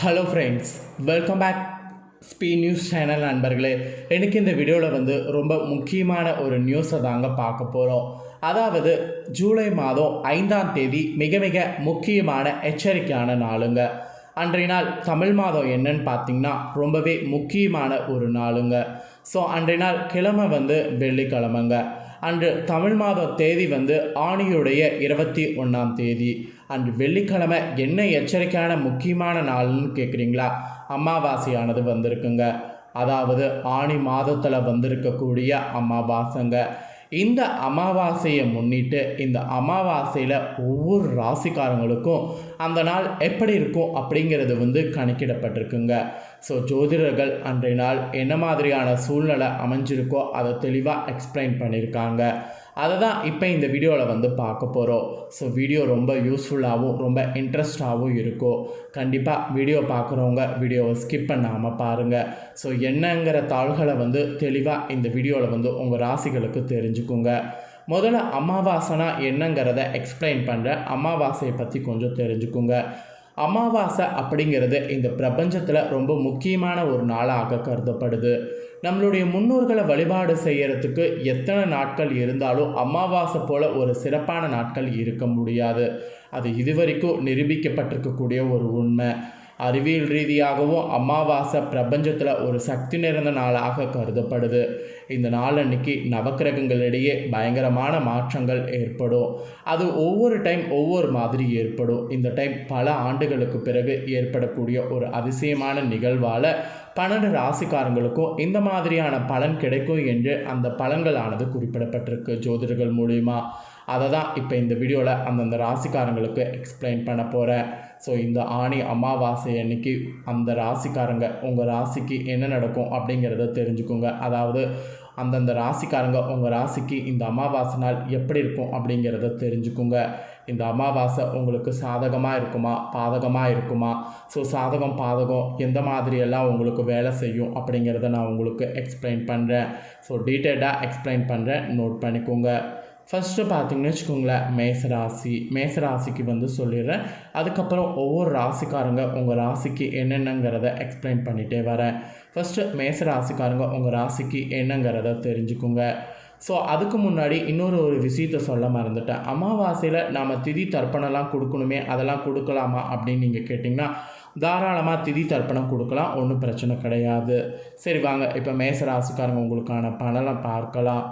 Hello friends welcome back ஸ்பீ news channel நண்பர்களே எனக்கு இந்த வீடியோவில் வந்து ரொம்ப முக்கியமான ஒரு நியூஸை தாங்க பார்க்க போகிறோம் அதாவது ஜூலை மாதம் ஐந்தாம் தேதி மிக மிக முக்கியமான எச்சரிக்கையான நாளுங்க. அன்றைய நாள் தமிழ் மாதம் என்னன்னு பார்த்தீங்கன்னா ரொம்பவே முக்கியமான ஒரு நாளுங்க. ஸோ அன்றைய நாள் கிழமை வந்து வெள்ளிக்கிழமைங்க. அன்று தமிழ் மாதம் தேதி வந்து ஆணியுடைய இருபத்தி ஒன்றாம் தேதி. அன்று வெள்ளிக்கிழமை என்ன எச்சரிக்கையான முக்கியமான நாள்னு கேட்குறீங்களா அமாவாசையானது வந்திருக்குங்க. அதாவது ஆணி மாதத்தில் வந்திருக்கக்கூடிய அமாவாசைங்க. இந்த அமாவாசையை முன்னிட்டு இந்த அமாவாசையில் ஒவ்வொரு ராசிக்காரங்களுக்கும் அந்த நாள் எப்படி இருக்கும் அப்படிங்கிறது வந்து கணக்கிடப்பட்டிருக்குங்க. ஸோ ஜோதிடர்கள் அன்றைய நாள் என்ன மாதிரியான சூழ்நிலை அமைஞ்சிருக்கோ அதை தெளிவாக எக்ஸ்பிளைன் பண்ணியிருக்காங்க. அதை தான் இப்போ இந்த வீடியோவில் வந்து பார்க்க போகிறோம் ஸோ வீடியோ ரொம்ப யூஸ்ஃபுல்லாகவும் ரொம்ப இன்ட்ரெஸ்டாகவும் இருக்கும். கண்டிப்பாக வீடியோ பார்க்குறவங்க வீடியோவை ஸ்கிப் பண்ணாமல் பாருங்கள் ஸோ என்னங்கிற தாள்களை வந்து தெளிவாக இந்த வீடியோவில் வந்து உங்கள் ராசிகளுக்கு தெரிஞ்சுக்குங்க. முதல்ல அமாவாசைனா என்னங்கிறத எக்ஸ்பிளைன் பண்ணுறேன் அமாவாசையை பற்றி கொஞ்சம் தெரிஞ்சுக்குங்க. அமாவாசை அப்படிங்கிறது இந்த பிரபஞ்சத்தில் ரொம்ப முக்கியமான ஒரு நாளாக கருதப்படுது. நம்மளுடைய முன்னோர்களை வழிபாடு செய்கிறதுக்கு எத்தனை நாட்கள் இருந்தாலும் அமாவாசை போல் ஒரு சிறப்பான நாட்கள் இருக்க முடியாது. அது இதுவரைக்கும் நிரூபிக்கப்பட்டிருக்கக்கூடிய ஒரு உண்மை. அறிவியல் ரீதியாகவும் அமாவாசை பிரபஞ்சத்தில் ஒரு சக்தி நிறைந்த நாளாக கருதப்படுது. இந்த நாள் அன்னைக்கு நவக்கிரகங்களிடையே பயங்கரமான மாற்றங்கள் ஏற்படும். அது ஒவ்வொரு டைம் ஒவ்வொரு மாதிரி ஏற்படும். இந்த டைம் பல ஆண்டுகளுக்கு பிறகு ஏற்படக்கூடிய ஒரு அதிசயமான நிகழ்வால் பன்னெண்டு ராசிக்காரங்களுக்கும் இந்த மாதிரியான பலன் கிடைக்கும் என்று அந்த பலன்களானது குறிப்பிடப்பட்டிருக்கு. ஜோதிடர்கள் மூலிமா அதை தான் இப்போ இந்த வீடியோவில் அந்தந்த ராசிக்காரங்களுக்கு எக்ஸ்பிளைன் பண்ண போகிறேன் ஸோ இந்த ஆணி அமாவாசை அன்னைக்கு அந்த ராசிக்காரங்க உங்கள் ராசிக்கு என்ன நடக்கும் அப்படிங்கிறத தெரிஞ்சுக்கோங்க. அதாவது அந்தந்த ராசிக்காரங்க உங்கள் ராசிக்கு இந்த அமாவாசை நாள் எப்படி இருக்கும் அப்படிங்கிறத தெரிஞ்சுக்குங்க. இந்த அமாவாசை உங்களுக்கு சாதகமாக இருக்குமா? பாதகமாக இருக்குமா? ஸோ சாதகம் பாதகம் எந்த மாதிரியெல்லாம் உங்களுக்கு வேலை செய்யும் அப்படிங்கிறத நான் உங்களுக்கு எக்ஸ்பிளைன் பண்ணுறேன் ஸோ டீட்டெயிலாக எக்ஸ்பிளைன் பண்ணுறேன் நோட் பண்ணிக்கோங்க. ஃபஸ்ட்டு பார்த்தீங்கன்னு வச்சுக்கோங்களேன் மேசராசி. மேசராசிக்கு வந்து சொல்லிடுறேன். அதுக்கப்புறம் ஒவ்வொரு ராசிக்காரங்க உங்கள் ராசிக்கு என்னென்னங்கிறத எக்ஸ்பிளைன் பண்ணிகிட்டே வரேன். ஃபஸ்ட்டு மேச ராசிக்காரங்க உங்கள் ராசிக்கு என்னங்கிறத தெரிஞ்சுக்கோங்க. ஸோ அதுக்கு முன்னாடி இன்னொரு ஒரு விஷயத்த சொல்ல மறந்துட்டேன். அமாவாசையில் நாம் திதி தர்ப்பணம்லாம் கொடுக்கணுமே அதெல்லாம் கொடுக்கலாமா அப்படின்னு நீங்கள் கேட்டிங்கன்னா தாராளமாக திதி தர்ப்பணம் கொடுக்கலாம் ஒன்றும் பிரச்சனை கிடையாது. சரி வாங்க. இப்போ மேசராசிக்காரங்க உங்களுக்கான பலனை பார்க்கலாம்.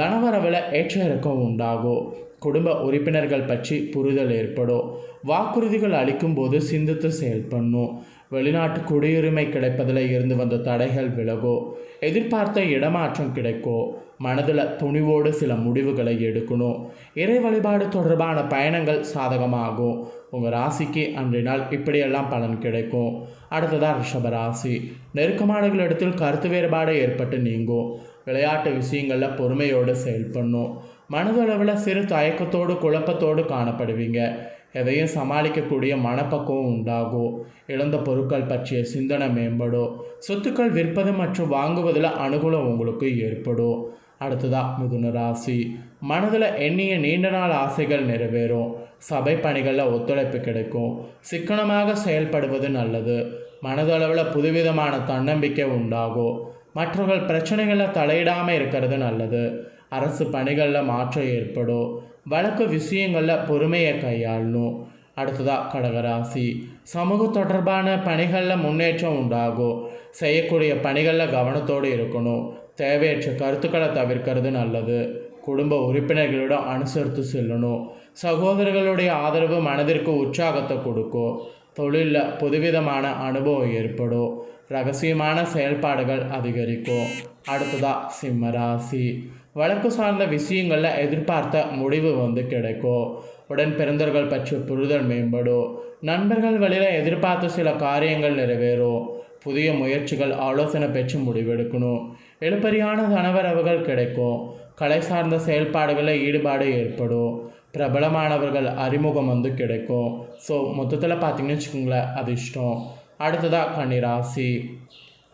தனவரவில் ஏற்ற இறக்கம் உண்டாகும். குடும்ப உறுப்பினர்கள் பற்றி புரிதல் ஏற்படும். வாக்குறுதிகள் அளிக்கும்போது சிந்தித்து செயல்படணும் வெளிநாட்டு குடியுரிமை கிடைப்பதில் இருந்து வந்த தடைகள் விலகும். எதிர்பார்த்த இடமாற்றம் கிடைக்கும். மனதில் துணிவோடு சில முடிவுகளை எடுக்கணும். இறை வழிபாடு தொடர்பான பயணங்கள் சாதகமாகும். உங்கள் ராசிக்கு அன்றைய நாள் இப்படியெல்லாம் பலன் கிடைக்கும். அடுத்ததாக ரிஷபராசி நெருக்கமானங்களிடத்தில் கருத்து வேறுபாடு ஏற்பட்டு நீங்கும். விளையாட்டு விஷயங்களில் பொறுமையோடு செயல்படணும். மனதளவில் சிறு தயக்கத்தோடு குழப்பத்தோடு காணப்படுவீங்க. எதையும் சமாளிக்கக்கூடிய மனப்பக்குவம் உண்டாகும். இழந்த பொருட்கள் பற்றிய சிந்தனை மேம்படும். சொத்துக்கள் விற்பது மற்றும் வாங்குவதில் அனுகூலம் உங்களுக்கு ஏற்படும். அடுத்ததா மிதுன ராசி. மனதில் எண்ணிய நீண்ட நாள் ஆசைகள் நிறைவேறும். சபை பணிகளில் ஒத்துழைப்பு கிடைக்கும். சிக்கனமாக செயல்படுவது நல்லது. மனதளவில் புதுவிதமான தன்னம்பிக்கை உண்டாகும். மற்றவர்கள் பிரச்சனைகளில் தலையிடாமல் இருக்கிறது நல்லது. அரசு பணிகளில் மாற்றம் ஏற்படும். வழக்கு விஷயங்களில் பொறுமையை கையாளணும். அடுத்ததாக கடகராசி. சமூக தொடர்பான பணிகளில் முன்னேற்றம் உண்டாகும். செய்யக்கூடிய பணிகளில் கவனத்தோடு இருக்கணும். தேவையற்ற கருத்துக்களை தவிர்க்கிறது நல்லது. குடும்ப உறுப்பினர்களிடம் அனுசரித்து செல்லணும். சகோதரர்களுடைய ஆதரவு மனதிற்கு உற்சாகத்தை கொடுக்கும். தொழிலில் புதுவிதமான அனுபவம் ஏற்படும். ரகசியமான செயல்பாடுகள் அதிகரிக்கும். அடுத்ததாக சிம்மராசி. வழக்கு சார்ந்த விஷயங்களில் எதிர்பார்த்த முடிவு வந்து கிடைக்கும். உடன் பிறந்தவர்கள் பற்றிய புரிதல் மேம்படும். நண்பர்கள் வழியில் எதிர்பார்த்த சில காரியங்கள் நிறைவேறும். புதிய முயற்சிகள் ஆலோசனை பெற்று முடிவெடுக்கணும். எழுப்பறியான தனவரவுகள் கிடைக்கும். கலை சார்ந்த செயல்பாடுகளில் ஈடுபாடு ஏற்படும். பிரபலமானவர்கள் அறிமுகம் வந்து கிடைக்கும். ஸோ மொத்தத்தில் பார்த்தீங்கன்னு வச்சுக்கோங்களேன் அது இஷ்டம். அடுத்ததாக கன்னிராசி.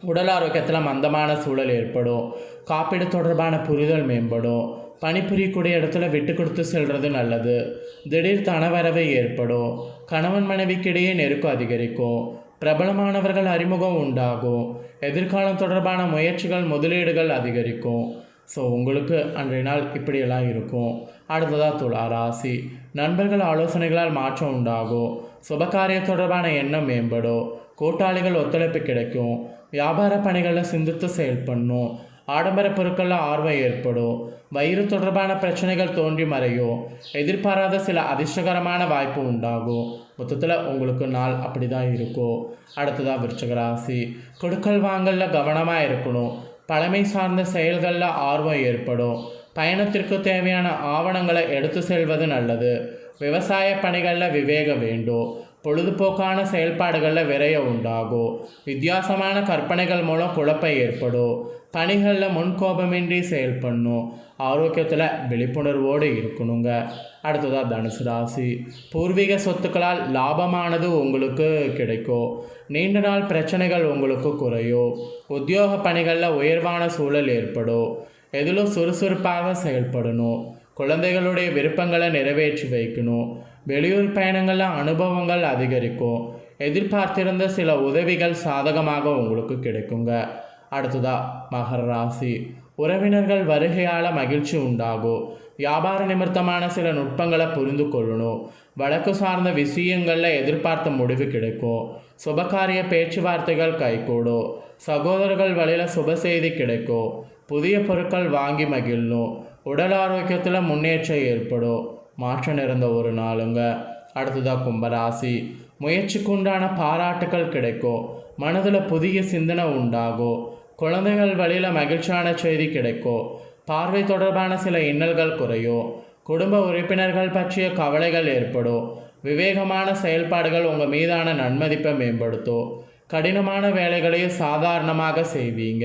உடல் ஆரோக்கியத்தில் மந்தமான சூழல் ஏற்படும். காப்பீடு தொடர்பான புரிதல் மேம்படும். பணிபுரியக்கூடிய இடத்துல விட்டு கொடுத்து செல்வது நல்லது. திடீர் தனவரவை ஏற்படும். கணவன் மனைவிக்கிடையே நெருக்கம் அதிகரிக்கும். பிரபலமானவர்கள் அறிமுகம் உண்டாகும். எதிர்காலம் தொடர்பான முயற்சிகள் முதலீடுகள் அதிகரிக்கும். ஸோ உங்களுக்கு அன்றைய நாள் இப்படியெல்லாம் இருக்கும். அடுத்ததாக துளா ராசி. நண்பர்கள் ஆலோசனைகளால் மாற்றம் உண்டாகும். சுபகாரிய தொடர்பான எண்ணம் மேம்படும். கூட்டாளிகள் ஒத்துழைப்பு கிடைக்கும். வியாபார பணிகளில் சிந்தித்து செயல்படணும். ஆடம்பர பொருட்களில் ஆர்வம் ஏற்படும். வயிறு தொடர்பான பிரச்சனைகள் தோன்றி மறையும். எதிர்பாராத சில அதிர்ஷ்டகரமான வாய்ப்பு உண்டாகும். மொத்தத்தில் உங்களுக்கு நாள் அப்படி தான் இருக்கும் அடுத்ததாக விருச்சகராசி கொடுக்கல் வாங்கலில் கவனமாக இருக்கணும். பழமை சார்ந்த செயல்களில் ஆர்வம் ஏற்படும். பயணத்திற்கு தேவையான ஆவணங்களை எடுத்து செல்வது நல்லது. விவசாய பணிகளில் விவேகம் வேண்டும். பொழுதுபோக்கான செயல்பாடுகளில் விரைய உண்டாகும். வித்தியாசமான கற்பனைகள் மூலம் குழப்பம் ஏற்படும். பணிகளில் முன்கோபமின்றி செயல்படணும். ஆரோக்கியத்தில் விழிப்புணர்வோடு இருக்கணுங்க. அடுத்ததாக தனுசு ராசி. பூர்வீக சொத்துக்களால் லாபமானது உங்களுக்கு கிடைக்கும். நீண்ட நாள் பிரச்சனைகள் உங்களுக்கு குறையும். உத்தியோக பணிகளில் உயர்வான சூழல் ஏற்படும். எதிலும் சுறுசுறுப்பாக செயல்படணும். குழந்தைகளுடைய விருப்பங்களை நிறைவேற்றி வைக்கணும். வெளியூர் பயணங்களில் அனுபவங்கள் அதிகரிக்கும். எதிர்பார்த்திருந்த சில உதவிகள் சாதகமாக உங்களுக்கு கிடைக்குங்க. அடுத்ததா மகர ராசி உறவினர்கள் வருகையால் மகிழ்ச்சி உண்டாகும் வியாபார நிமித்தமான சில நுட்பங்களை புரிந்து கொள்ளணும் வழக்கு சார்ந்த விஷயங்களில் எதிர்பார்த்த முடிவு கிடைக்கும் சுபகாரிய பேச்சுவார்த்தைகள் கைகூடும் சகோதரர்கள் வழியில் சுப செய்தி கிடைக்கும் புதிய பொருட்கள் வாங்கி மகிழணும் உடல் ஆரோக்கியத்தில் முன்னேற்றம் ஏற்படும் மாற்றம் நிறைந்த ஒரு நாளுங்க அடுத்ததாக கும்பராசி முயற்சிக்கு உண்டான பாராட்டுகள் கிடைக்கும் மனதில் புதிய சிந்தனை உண்டாகும் குழந்தைகள் வழியில் மகிழ்ச்சியான செய்தி கிடைக்கும் பார்வை தொடர்பான சில இன்னல்கள் குறையும் குடும்ப உறுப்பினர்கள் பற்றிய கவலைகள் ஏற்படும் விவேகமான செயல்பாடுகள் உங்கள் மீதான நன்மதிப்பை மேம்படுத்தும் கடினமான வேலைகளையும் சாதாரணமாக செய்வீங்க.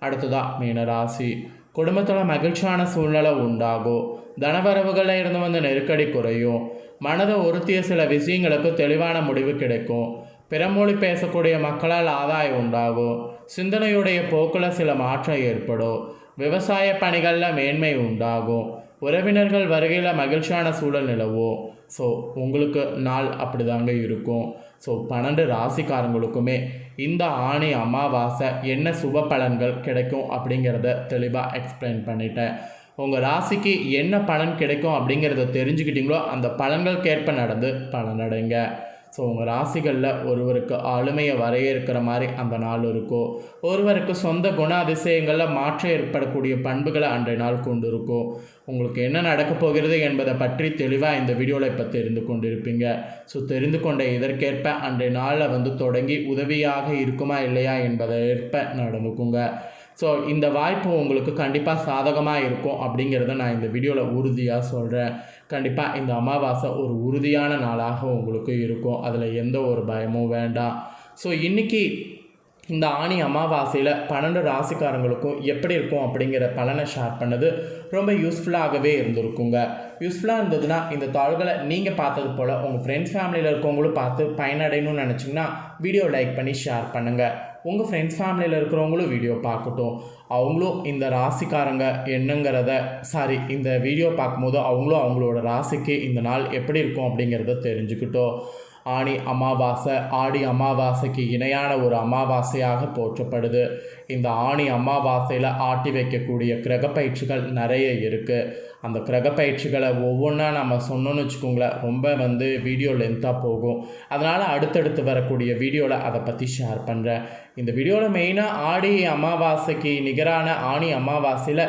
அடுத்ததா மீனராசி. குடும்பத்தில் மகிழ்ச்சியான சூழ்நிலை உண்டாகும் தனவரவுகளில் இருந்து வந்த நெருக்கடி குறையும் மனதை உறுத்திய சில விஷயங்களுக்கு தெளிவான முடிவு கிடைக்கும். பிறமொழி பேசக்கூடிய மக்களால் ஆதாயம் உண்டாகும். சிந்தனையுடைய போக்கில் சில மாற்றம் ஏற்படும். விவசாய பணிகளில் மேன்மை உண்டாகும். உறவினர்கள் வருகையில் மகிழ்ச்சியான சூழல் நிலவும். ஸோ உங்களுக்கு நாள் அப்படி தாங்க இருக்கும். ஸோ பன்னெண்டு ராசிக்காரங்களுக்குமே இந்த ஆணி அமாவாசை என்ன சுப பலன்கள் கிடைக்கும் அப்படிங்கிறத தெளிவாக எக்ஸ்பிளைன் பண்ணிட்டேன். உங்கள் ராசிக்கு என்ன பலன் கிடைக்கும் அப்படிங்கிறத தெரிஞ்சுக்கிட்டீங்களோ அந்த பலன்களுக்கேற்ப நடந்து பலனடைங்க. ஸோ உங்கள் ராசிகளில் ஒருவருக்கு ஆளுமையை வரையறுக்கிற மாதிரி அந்த நாள் இருக்கும் ஒருவருக்கு சொந்த குண அதிசயங்களில் மாற்றம் ஏற்படக்கூடிய பண்புகளை அன்றைய நாள் கொண்டு இருக்கும் உங்களுக்கு என்ன நடக்கப் போகிறது என்பதை பற்றி தெளிவாக இந்த வீடியோவில் இப்போ தெரிந்து கொண்டு இருப்பீங்க ஸோ தெரிந்து கொண்ட இதற்கேற்ப அன்றைய நாளில் வந்து தொடங்கி உதவியாக இருக்குமா இல்லையா என்பதை ஏற்ப நடந்துக்குங்க. ஸோ இந்த வாய்ப்பு உங்களுக்கு கண்டிப்பாக சாதகமாக இருக்கும் அப்படிங்கிறத நான் இந்த வீடியோவில் உறுதியாக சொல்கிறேன் கண்டிப்பாக இந்த அமாவாசை ஒரு உறுதியான நாளாக உங்களுக்கு இருக்கும். அதில் எந்த ஒரு பயமும் வேண்டாம். ஸோ இன்றைக்கி இந்த ஆணி அமாவாசையில் பன்னெண்டு ராசிக்காரங்களுக்கும் எப்படி இருக்கும் அப்படிங்கிற பலனை ஷேர் பண்ணது ரொம்ப யூஸ்ஃபுல்லாகவே இருந்திருக்குங்க. யூஸ்ஃபுல்லாக இருந்ததுன்னா இந்த தாள்களை நீங்கள் பார்த்தது போல் உங்கள் ஃப்ரெண்ட்ஸ் ஃபேமிலியில் இருக்கவங்களும் பார்த்து பயனடையணும்னு நினச்சிங்கன்னா வீடியோ லைக் பண்ணி ஷேர் பண்ணுங்கள் உங்கள் ஃப்ரெண்ட்ஸ் ஃபேமிலியில் இருக்கிறவங்களும் வீடியோ பார்க்கட்டும். அவங்களும் இந்த ராசிக்காரங்க என்னங்கிறத சாரி இந்த வீடியோ பார்க்கும்போது அவங்களும் அவங்களோட ராசிக்கு இந்த நாள் எப்படி இருக்கும் அப்படிங்கிறத தெரிஞ்சுக்கிட்டோம். ஆணி அமாவாசை ஆடி அமாவாசைக்கு இணையான ஒரு அமாவாசையாக போற்றப்படுது. இந்த ஆணி அமாவாசையில் ஆட்டி வைக்கக்கூடிய கிரக பயிற்சிகள் நிறைய இருக்குது அந்த கிரக பயிற்சிகளை ஒவ்வொன்றா நம்ம சொன்னோன்னு வச்சுக்கோங்களேன் ரொம்ப வந்து வீடியோ லென்த்தாக போகும். அதனால் அடுத்தடுத்து வரக்கூடிய வீடியோவில் அதை பற்றி ஷேர் பண்ணுறேன் இந்த வீடியோவில் மெயினாக ஆடி அமாவாசைக்கு நிகரான ஆணி அமாவாசையில்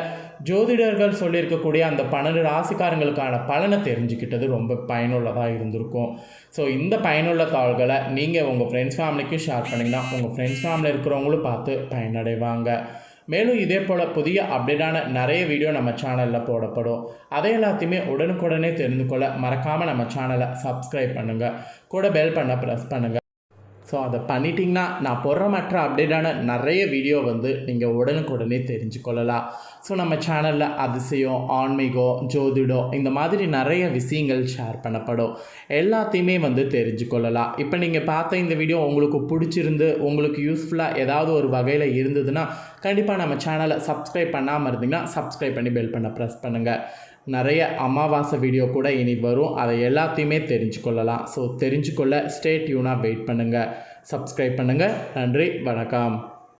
ஜோதிடர்கள் சொல்லியிருக்கக்கூடிய அந்த பன்னெண்டு ராசிக்காரங்களுக்கான பலனை தெரிஞ்சுக்கிட்டது ரொம்ப பயனுள்ளதாக இருந்திருக்கும். ஸோ இந்த பயனுள்ள தாள்களை நீங்கள் உங்கள் ஃப்ரெண்ட்ஸ் ஃபேமிலிக்கும் ஷேர் பண்ணிங்கன்னா உங்கள் ஃப்ரெண்ட்ஸ் ஃபேமிலி இருக்கிறவங்களும் பார்த்து பயனடைவாங்க. மேலும் இதே போல் புதிய அப்டேட்டான நிறைய வீடியோ நம்ம சேனலில் போடப்படும். அதை எல்லாத்தையுமே உடனுக்குடனே தெரிந்து கொள்ள மறக்காமல் நம்ம சேனலை சப்ஸ்கிரைப் பண்ணுங்கள் கூட பெல் பண்ண ப்ரெஸ் பண்ணுங்கள் ஸோ அதை பண்ணிட்டீங்கன்னா நான் போடுற மற்ற அப்டேட்டான நிறைய வீடியோ வந்து நீங்கள் உடனுக்குடனே தெரிஞ்சு கொள்ளலாம். ஸோ நம்ம சேனலில் அதிசயம் ஆன்மீகம் ஜோதிடம் இந்த மாதிரி நிறைய விஷயங்கள் ஷேர் பண்ணப்படும். எல்லாத்தையுமே வந்து தெரிஞ்சு கொள்ளலாம். இப்போ நீங்கள் பார்த்த இந்த வீடியோ உங்களுக்கு பிடிச்சிருந்து உங்களுக்கு யூஸ்ஃபுல்லாக ஏதாவது ஒரு வகையில் இருந்ததுன்னா கண்டிப்பாக நம்ம சேனலை சப்ஸ்கிரைப் பண்ணாமல் இருந்தீங்கன்னா சப்ஸ்கிரைப் பண்ணி பெல் பண்ண ப்ரெஸ் பண்ணுங்கள் நிறைய அமாவாசை வீடியோ கூட இனி வரும். அதை எல்லாத்தையுமே தெரிஞ்சுக்கொள்ளலாம். ஸோ தெரிஞ்சுக்கொள்ள ஸ்டே டியூனாக வெயிட் பண்ணுங்கள் சப்ஸ்கிரைப் பண்ணுங்கள் நன்றி வணக்கம்.